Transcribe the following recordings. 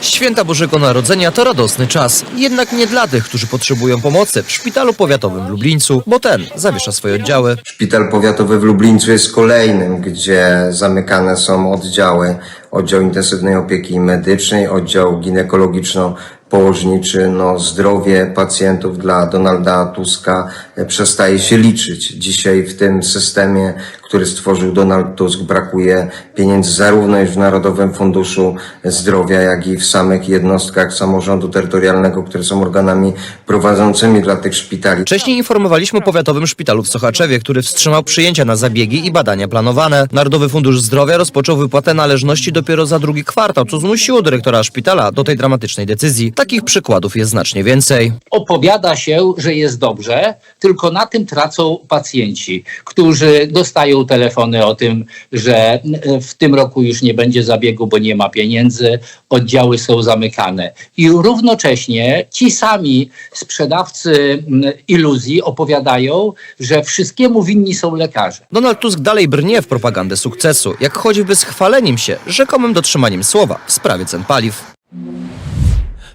Święta Bożego Narodzenia to radosny czas, jednak nie dla tych, którzy potrzebują pomocy w szpitalu powiatowym w Lublińcu, bo ten zawiesza swoje oddziały. Szpital powiatowy w Lublińcu jest kolejnym, gdzie zamykane są oddziały. Oddział intensywnej opieki medycznej, oddział ginekologiczno-położniczy. No, zdrowie pacjentów dla Donalda Tuska przestaje się liczyć. Dzisiaj w tym systemie, który stworzył Donald Tusk, brakuje pieniędzy zarówno już w Narodowym Funduszu Zdrowia, jak i w samych jednostkach samorządu terytorialnego, które są organami prowadzącymi dla tych szpitali. Wcześniej informowaliśmy o powiatowym szpitalu w Sochaczewie, który wstrzymał przyjęcia na zabiegi i badania planowane. Narodowy Fundusz Zdrowia rozpoczął wypłatę należności dopiero za drugi kwartał, co zmusiło dyrektora szpitala do tej dramatycznej decyzji. Takich przykładów jest znacznie więcej. opowiada się, że jest dobrze, tylko na tym tracą pacjenci, którzy dostają telefony o tym, że e, w tym roku już nie będzie zabiegu, bo nie ma pieniędzy, oddziały są zamykane. I równocześnie ci sami sprzedawcy m, iluzji opowiadają, że wszystkiemu winni są lekarze. Donald Tusk dalej brnie w propagandę sukcesu, jak choćby z chwaleniem się rzekomym dotrzymaniem słowa w sprawie cen paliw.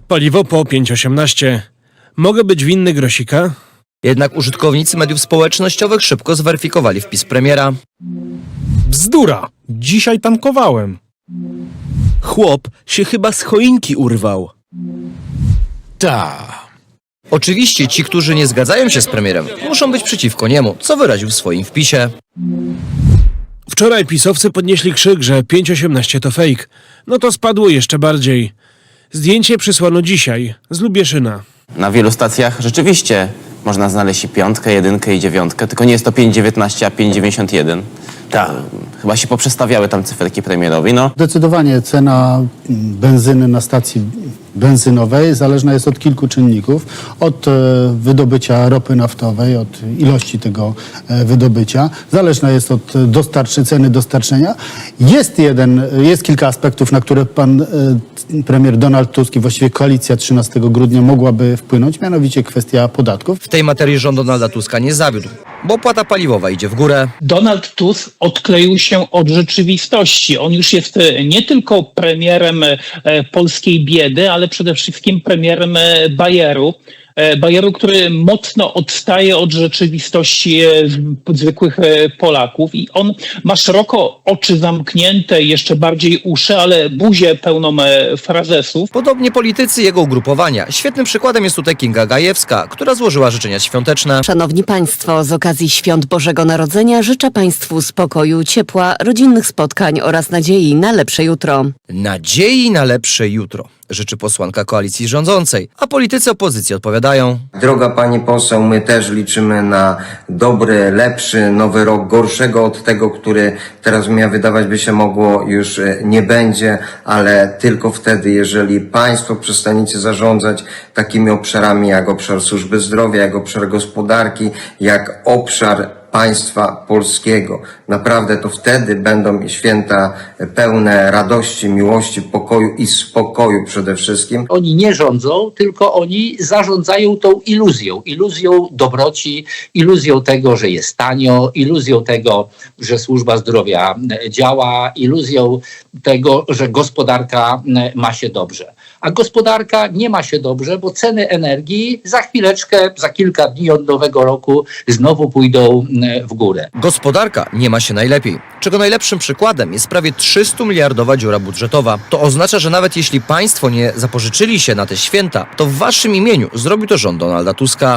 Paliwo po 5,18. Mogę być winny grosika? Jednak użytkownicy mediów społecznościowych szybko zweryfikowali wpis premiera. Bzdura! Dzisiaj tankowałem. Chłop się chyba z choinki urwał. Ta. Oczywiście ci, którzy nie zgadzają się z premierem, muszą być przeciwko niemu, co wyraził w swoim wpisie. Wczoraj pisowcy podnieśli krzyk, że 5,18 to fake. No to spadło jeszcze bardziej. Zdjęcie przysłano dzisiaj z Lubieszyna. Na wielu stacjach rzeczywiście można znaleźć i piątkę, jedynkę i dziewiątkę, tylko nie jest to 5,19, a 5,91. Tak. Chyba się poprzestawiały tam cyferki premierowi. No, Zdecydowanie cena benzyny na stacji benzynowej zależna jest od kilku czynników. Od e, wydobycia ropy naftowej, od ilości tego e, wydobycia. Zależna jest od dostarczy, ceny dostarczenia. Jest jeden, jest kilka aspektów, na które pan e, premier Donald Tusk i właściwie koalicja 13 grudnia mogłaby wpłynąć, mianowicie kwestia podatków. W tej materii rząd Donalda Tuska nie zawiódł, bo opłata paliwowa idzie w górę. Donald Tusk odkleił się od rzeczywistości. On już jest e, nie tylko premierem e, polskiej biedy, ale przede wszystkim premierem e, Bayeru. E, Bayeru, który mocno odstaje od rzeczywistości e, zwykłych e, Polaków i on ma szeroko oczy zamknięte, jeszcze bardziej uszy, ale buzię pełną frazesów. Podobnie politycy jego ugrupowania. Świetnym przykładem jest tutaj Kinga Gajewska, która złożyła życzenia świąteczne. Szanowni Państwo, z okazji Świąt Bożego Narodzenia życzę Państwu spokoju, ciepła, rodzinnych spotkań oraz nadziei na lepsze jutro. Nadziei na lepsze jutro, życzy posłanka koalicji rządzącej, a politycy opozycji odpowiadają. Droga pani poseł, my też liczymy na dobry, lepszy nowy rok, gorszego od tego, który teraz miał wydawać by się mogło, już e, nie będzie, ale tylko wtedy, jeżeli państwo przestaniecie zarządzać takimi obszarami jak obszar służby zdrowia, jak obszar gospodarki, jak obszar państwa polskiego. Naprawdę to wtedy będą święta pełne radości, miłości, pokoju i spokoju przede wszystkim. Oni nie rządzą, tylko oni zarządzają tą iluzją. Iluzją dobroci, iluzją tego, że jest tanio, iluzją tego, że służba zdrowia działa, iluzją tego, że gospodarka ma się dobrze. A gospodarka nie ma się dobrze, bo ceny energii za chwileczkę, za kilka dni od nowego roku znowu pójdą e, w górę. Gospodarka nie ma się najlepiej, czego najlepszym przykładem jest prawie 300 miliardowa dziura budżetowa. To oznacza, że nawet jeśli państwo nie zapożyczyli się na te święta, to w waszym imieniu zrobił to rząd Donalda Tuska.